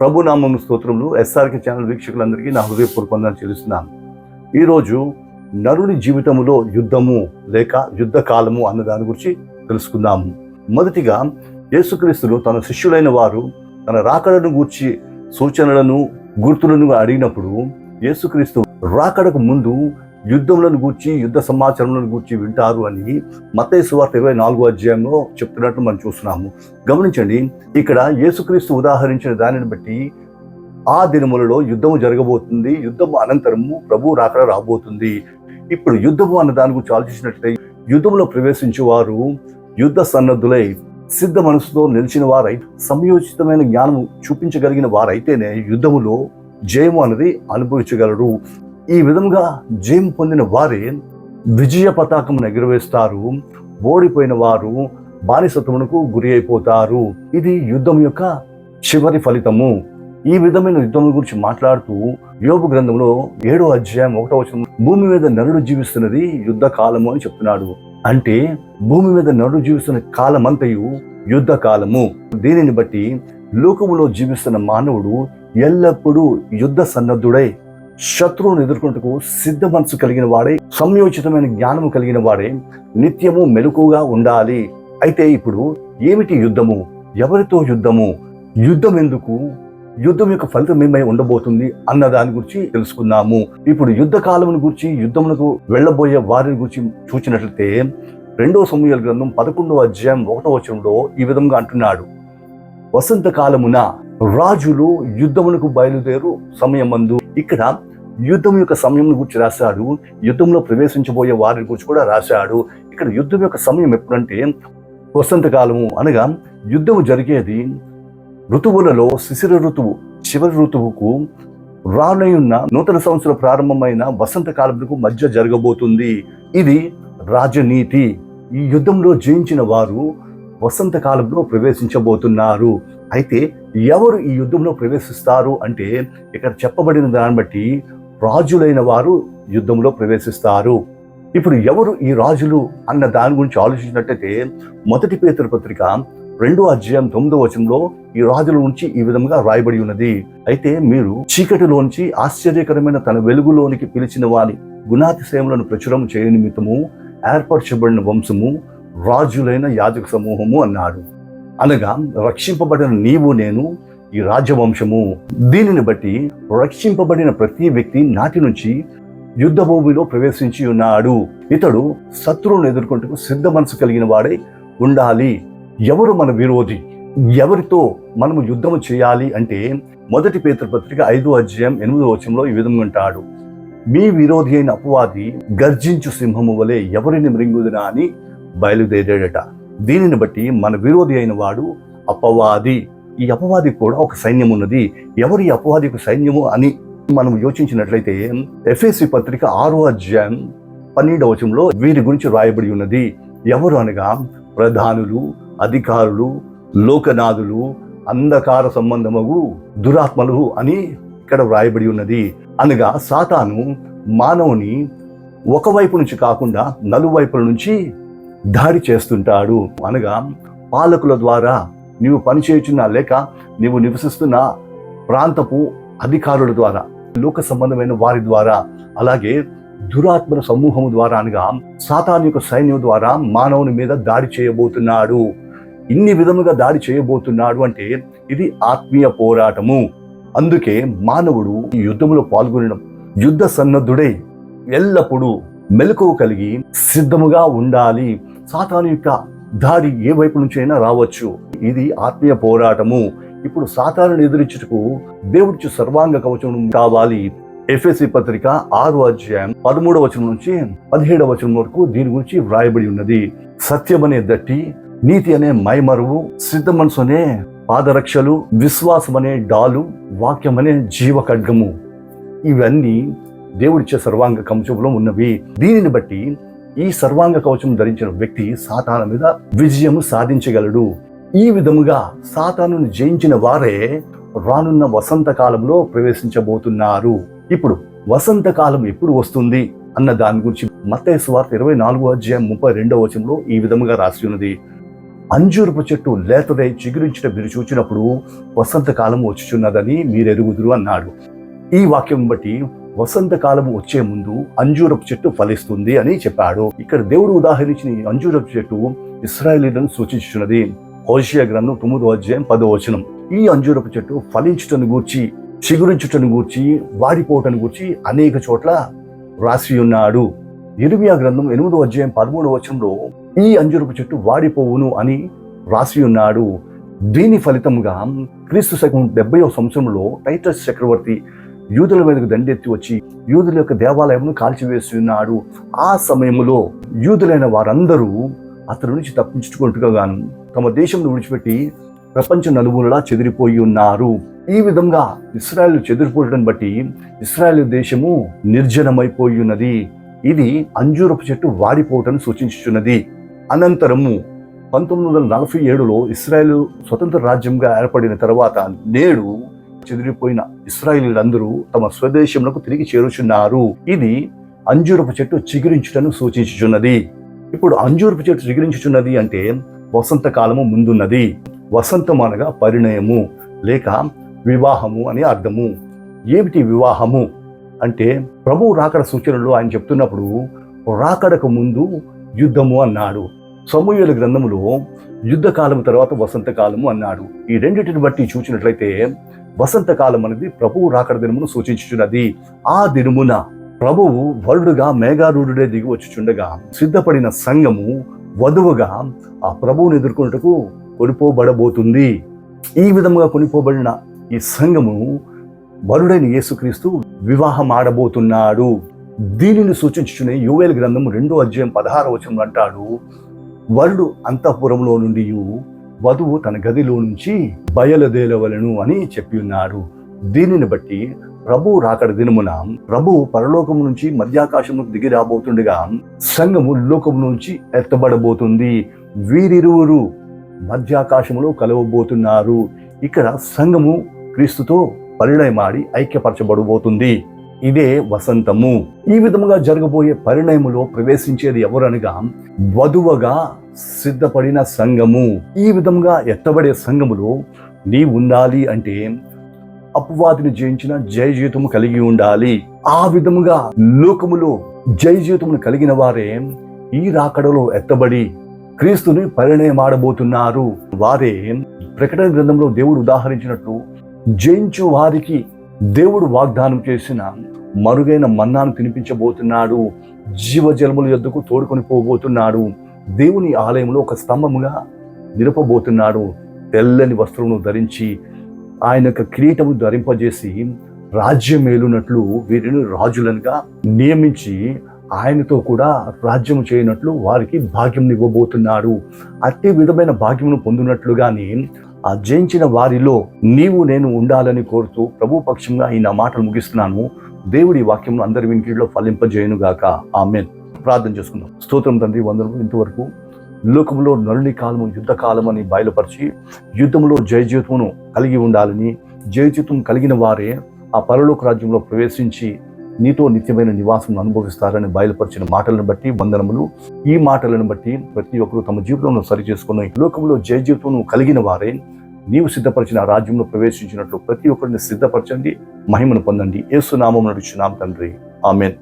ప్రభు నామం స్తోత్రములు. SRK channel వీక్షకులందరికీ నా హృదయపూర్వకంగా చెల్లిస్తున్నాను. ఈరోజు నరుని జీవితంలో యుద్ధము లేక యుద్ధ కాలము అన్న దాని గురించి తెలుసుకుందాము. మొదటిగా యేసుక్రీస్తులు తన శిష్యులైన వారు తన రాకడను గూర్చి సూచనలను గుర్తులను అడిగినప్పుడు యేసుక్రీస్తు రాకడకు ముందు యుద్ధములను గూర్చి యుద్ధ సమాచారములను గూర్చి వింటారు అని మతయ సువార్త ఇరవై నాలుగో అధ్యాయంలో చెప్తున్నట్టు మనం చూస్తున్నాము. గమనించండి ఇక్కడ యేసుక్రీస్తు ఉదాహరించిన దానిని బట్టి ఆ దినములలో యుద్ధము జరగబోతుంది యుద్ధము అనంతరము ప్రభు రాకడ రాబోతుంది. ఇప్పుడు యుద్ధము అన్న దాని గురించి ఆలోచించినట్లయితే యుద్ధంలో ప్రవేశించేవారు యుద్ధ సన్నద్ధులై సిద్ధ మనసుతో నిలిచిన వారై సమయోచితమైన జ్ఞానము చూపించగలిగిన వారైతేనే యుద్ధములో జయము అనేది అనుభవించగలరు. ఈ విధంగా జయం పొందిన వారే విజయ పతాకం ఎగురవేస్తారు. ఓడిపోయిన వారు బానిసత్వమునకు గురి అయిపోతారు. ఇది యుద్ధం యొక్క చివరి ఫలితము. ఈ విధమైన యుద్ధం గురించి మాట్లాడుతూ యోగు గ్రంథంలో ఏడో అధ్యాయం ఒకటో వచనం భూమి మీద నరుడు జీవిస్తున్నది యుద్ధ కాలము అని చెప్తున్నాడు. అంటే భూమి మీద నరుడు జీవిస్తున్న కాలమంతయు యుద్ధ కాలము. దీనిని బట్టి లోకములో జీవిస్తున్న మానవుడు ఎల్లప్పుడూ యుద్ధ సన్నద్ధుడై శత్రువును ఎదుర్కొంటకు సిద్ధ మనసు కలిగిన వాడే సంయోచితమైన జ్ఞానము కలిగిన వాడే నిత్యము మెలకుగా ఉండాలి. అయితే ఇప్పుడు ఏమిటి యుద్ధము? ఎవరితో యుద్ధము? యుద్ధం ఎందుకు యుద్ధం యొక్క ఫలితం ఏమై ఉండబోతుంది అన్న దాని గురించి తెలుసుకుందాము. ఇప్పుడు యుద్ధ కాలమును గురించి యుద్ధమునకు వెళ్ళబోయే వారిని గురించి చూచినట్లయితే రెండో సమూహల గ్రంథం పదకొండవ అధ్యాయం ఒకటో వచనంలో ఈ విధంగా అంటున్నాడు. వసంత కాలమున రాజులు యుద్ధమునకు బయలుదేరు సమయమందు ఇక్కడ యుద్ధం యొక్క సమయం గురించి రాశాడు. యుద్ధంలో ప్రవేశించబోయే వారిని గురించి కూడా రాశాడు. ఇక్కడ యుద్ధం యొక్క సమయం ఎప్పుడంటే వసంతకాలము అనగా యుద్ధము జరిగేది ఋతువులలో శిశిర ఋతువు చివరి ఋతువుకు రానయున్న నూతన సంవత్సరం ప్రారంభమైన వసంత మధ్య జరగబోతుంది. ఇది రాజనీతి. ఈ యుద్ధంలో జయించిన వారు వసంతకాలంలో ప్రవేశించబోతున్నారు. అయితే ఎవరు ఈ యుద్ధంలో ప్రవేశిస్తారు అంటే ఇక్కడ చెప్పబడిన దాన్ని బట్టి రాజులైన వారు యుద్ధంలో ప్రవేశిస్తారు. ఇప్పుడు ఎవరు ఈ రాజులు అన్న దాని గురించి ఆలోచించినట్టయితే మొదటి పేతురు పత్రిక రెండో అధ్యాయం తొమ్మిదో వచనంలో ఈ రాజుల నుంచి ఈ విధంగా రాయబడి ఉన్నది. అయితే మీరు చీకటిలోంచి ఆశ్చర్యకరమైన తన వెలుగులోనికి పిలిచిన వారి గుణాతిశయములను ప్రచురం చేయ నిమిత్తము ఏర్పరచబడిన వంశము రాజులైన యాజక సమూహము అన్నాడు అనగా రక్షింపబడిన నీవు నేను ఈ రాజవంశము. దీనిని బట్టి రక్షింపబడిన ప్రతి వ్యక్తి నాటి నుంచి యుద్ధ భూమిలో ప్రవేశించి ఉన్నాడు. ఇతడు శత్రువును ఎదుర్కొంటూ సిద్ధ మనసు కలిగిన వాడై ఉండాలి. ఎవరు మన విరోధి? ఎవరితో మనము యుద్ధము చేయాలి అంటే మొదటి పేతృపత్రిక ఐదో అధ్యాయం ఎనిమిదో వచనంలో ఈ విధంగా ఉంటాడు. మీ విరోధి అయిన అపవాది గర్జించు సింహము వలె ఎవరిని మృంగుదునా అని బయలుదేరాడట. దీనిని బట్టి మన విరోధి అయిన వాడు అపవాది. ఈ అపవాది కూడా ఒక సైన్యం ఉన్నది. ఎవరి ఈ అపవాదికి సైన్యము అని మనం యోచించినట్లయితే ఎఫ్ఎస్సి పత్రిక ఆరో అధ్యాయం పన్నెండవ వచనంలో వీరి గురించి రాయబడి ఉన్నది. ఎవరు అనగా ప్రధానులు అధికారులు లోకనాథులు అంధకార సంబంధము దురాత్మలు అని ఇక్కడ వ్రాయబడి ఉన్నది. అనగా సాతాను మానవుని ఒకవైపు నుంచి కాకుండా నలువైపుల నుంచి దాడి చేస్తుంటాడు అనగా పాలకుల ద్వారా నీవు పనిచేయుచున్నా లేక నీవు నివసిస్తున్న ప్రాంతపు అధికారుల ద్వారా లోక సంబంధమైన వారి ద్వారా అలాగే దురాత్మల సమూహము ద్వారా అనగా సాతాన్ యొక్క సైన్యం ద్వారా మానవుని మీద దాడి చేయబోతున్నాడు. ఇన్ని విధముగా దాడి చేయబోతున్నాడు అంటే ఇది ఆత్మీయ పోరాటము. అందుకే మానవుడు ఈ యుద్ధంలో పాల్గొనడం యుద్ధ సన్నద్ధుడై ఎల్లప్పుడూ మెలకువ కలిగి సిద్ధముగా ఉండాలి. సాతాను యొక్క దారి ఏ వైపు నుంచి అయినా రావచ్చు. ఇది ఆత్మీయ పోరాటము. ఇప్పుడు సాతాను ఎదురించుటకు దేవుడిచ్చు సర్వాంగ కవచం కావాలి. ఎఫ్ఎస్సి పత్రిక ఆరు అధ్యాయం పదమూడవ వచనం నుంచి పదిహేడవ వచనం వరకు దీని గురించి వ్రాయబడి ఉన్నది. సత్యం అనే దట్టి నీతి అనే మైమరువు సిద్ధ మనసు అనే పాదరక్షలు విశ్వాసం అనే డాలు వాక్యం అనే జీవ ఖడ్గము ఇవన్నీ దేవుడిచ్చే సర్వాంగ కవచంలో ఉన్నవి. దీనిని బట్టి ఈ సర్వాంగ కవచం ధరించిన వ్యక్తి సాతాన మీద విజయము సాధించగలడు. ఈ విధముగా సాతాను జయించిన వారే రానున్న వసంత కాలంలో ప్రవేశించబోతున్నారు. ఇప్పుడు వసంత కాలం ఎప్పుడు వస్తుంది అన్న దాని గురించి మత్తయి సువార్త ఇరవై నాలుగో అధ్యాయం ముప్పై రెండవ వచనంలో ఈ విధముగా రాసి ఉన్నది. అంజూరపు చెట్టు లేతదై చిగురించిన మీరు చూచినప్పుడు వసంతకాలం వచ్చుచున్నదని మీరెరుగుదురు అన్నాడు. ఈ వాక్యం బట్టి వసంతకాలం వచ్చే ముందు అంజూరపు చెట్టు ఫలిస్తుంది అని చెప్పాడు. ఇక్కడ దేవుడు ఉదాహరించిన అంజూరపు చెట్టు ఇస్రాయేలీలను సూచించున్నది హోషియా గ్రంథం తొమ్మిదో అధ్యాయం పదో వచనం. ఈ అంజూరపు చెట్టు ఫలించుటను గూర్చి చిగురించుటను గూర్చి వాడిపోవటను గూర్చి అనేక చోట్ల రాసి ఉన్నాడు. ఇరిమియా గ్రంథం ఎనిమిదో అధ్యాయం పదమూడవ వచనంలో ఈ అంజూరపు చెట్టు వాడిపోవును అని రాసి ఉన్నాడు. దీని ఫలితంగా క్రీస్తు శకం డెబ్బైవ సంవత్సరంలో టైటస్ చక్రవర్తి యూదుల మీదకు దండెత్తి వచ్చి యూదుల యొక్క దేవాలయమును కాల్చివేసి ఉన్నాడు. ఆ సమయంలో యూదులైన వారందరూ అతని నుంచి తప్పించుకుంటుగా గాను తమ దేశంను విడిచిపెట్టి ప్రపంచ నలుమూలలా చెదిరిపోయి ఉన్నారు. ఈ విధంగా ఇస్రాయల్ చెదిరిపోవడం బట్టి ఇస్రాయల్ దేశము నిర్జనమైపోయి ఉన్నది ఇది అంజూరపు చెట్టు వాడిపోవటం సూచించుచున్నది. అనంతరము పంతొమ్మిది వందల నలభై ఏడులో ఇస్రాయేల్ స్వతంత్ర రాజ్యంగా ఏర్పడిన తర్వాత నేడు చెదిరిపోయిన ఇస్రాయిలీలందరూ తమ స్వదేశంలో తిరిగి చేరుచున్నారు. ఇది అంజూరపు చెట్టు చిగురించుటను సూచించుచున్నది. ఇప్పుడు అంజూరపు చెట్టు చిగురించుచున్నది అంటే వసంతకాలము ముందున్నది. వసంతం అనగా పరిణయము లేక వివాహము అని అర్థము. ఏమిటి వివాహము? అంటే ప్రభువు రాకడ సూచనలు ఆయన చెప్తున్నప్పుడు రాకడకు ముందు యుద్ధము అన్నాడు. సమూహల గ్రంథములో యుద్ధకాలం తర్వాత వసంతకాలము అన్నాడు. ఈ రెండింటిని బట్టి చూసినట్లయితే వసంతకాలం అనేది ప్రభువు రాకడ దినమును సూచించుచున్నది. ఆ దినమున ప్రభువు వరుడుగా మేఘారూఢుడే దిగి వచ్చుచుండగా సిద్ధపడిన సంఘము వధువుగా ఆ ప్రభువుని ఎదుర్కొన్నటకు కొనిపోబడబోతుంది. ఈ విధముగా కొనిపోబడిన ఈ సంఘము వరుడైన యేసుక్రీస్తు వివాహం ఆడబోతున్నాడు దీనిని సూచించుచునే యువేల్ గ్రంథం రెండో అధ్యాయం పదహార వచనం అంటాడు. వరుడు అంతఃపురంలో నుండి వధువు తన గదిలో నుంచి బయలుదేరవలను అని చెప్పి ఉన్నారు దీనిని బట్టి ప్రభు రాకడ దినమున ప్రభు పరలోకము నుంచి మధ్యాకాశము దిగి రాబోతుండగా సంఘము లోకము నుంచి ఎత్తబడబోతుంది. వీరిరువురు మధ్యాకాశములో కలవబోతున్నారు. ఇక్కడ సంఘము క్రీస్తుతో పరిణయమాడి ఐక్యపరచబడబోతుంది. ఇదే వసంతము. ఈ విధముగా జరగబోయే పరిణయములో ప్రవేశించేది ఎవరనగా వధువగా సిద్ధపడిన సంఘము. ఈ విధంగా ఎత్తబడే సంఘములో నీ ఉండాలి అంటే అపవాదిని జయించిన జయ జీవితము కలిగి ఉండాలి. ఆ విధముగా లోకములో జయ జీవితమును కలిగిన వారే ఈ రాకడలో ఎత్తబడి క్రీస్తుని పరిణయమాడబోతున్నారు. వారే ప్రకటన గ్రంథంలో దేవుడు ఉదాహరించినట్టు జయించు వారికి దేవుడు వాగ్దానం చేసిన మరుగైన మన్నాను తినిపించబోతున్నాడు. జీవజలముల యొద్దకు తోడుకొని పోబోతున్నాడు. దేవుని ఆలయంలో ఒక స్తంభముగా నిలపబోతున్నాడు. తెల్లని వస్త్రమును ధరించి ఆయన యొక్క కిరీటము ధరింపజేసి రాజ్యం మేలునట్లు వీరిని రాజులనుగా నియమించి ఆయనతో కూడా రాజ్యం చేయనట్లు వారికి భాగ్యం ఇవ్వబోతున్నాడు. అట్టి విధమైన భాగ్యమును పొందినట్లుగానే ఆ జయించిన వారిలో నీవు నేను ఉండాలని కోరుతూ ప్రభు పక్షంగా ఈ నా మాటలు ముగిస్తున్నాను. దేవుడి వాక్యం అందరి వినికిడిలో ఫలింపజేయను గాక ఆమెన్. ప్రార్థన చేసుకుందాం. స్తోత్రం తండ్రి వందనము ఇంతవరకు లోకంలో నరుని కాలము యుద్ధ కాలం అని బయలుపరిచి యుద్ధంలో జయజీవితమును కలిగి ఉండాలని జయజీవితం కలిగిన వారే ఆ పరలోక రాజ్యంలో ప్రవేశించి నీతో నిత్యమైన నివాసం అనుభవిస్తారని బయలుపరిచిన మాటలను బట్టి వందనములు. ఈ మాటలను బట్టి ప్రతి ఒక్కరూ తమ జీవితంలో సరి చేసుకుని లోకంలో జయజీవితం కలిగిన వారే నీవు సిద్ధపరిచిన ఆ రాజ్యంలో ప్రవేశించినట్లు ప్రతి ఒక్కరిని సిద్ధపరచండి మహిమను పొందండి. ఏసునామం నడుచున్నాం తండ్రి. ఆమెన్.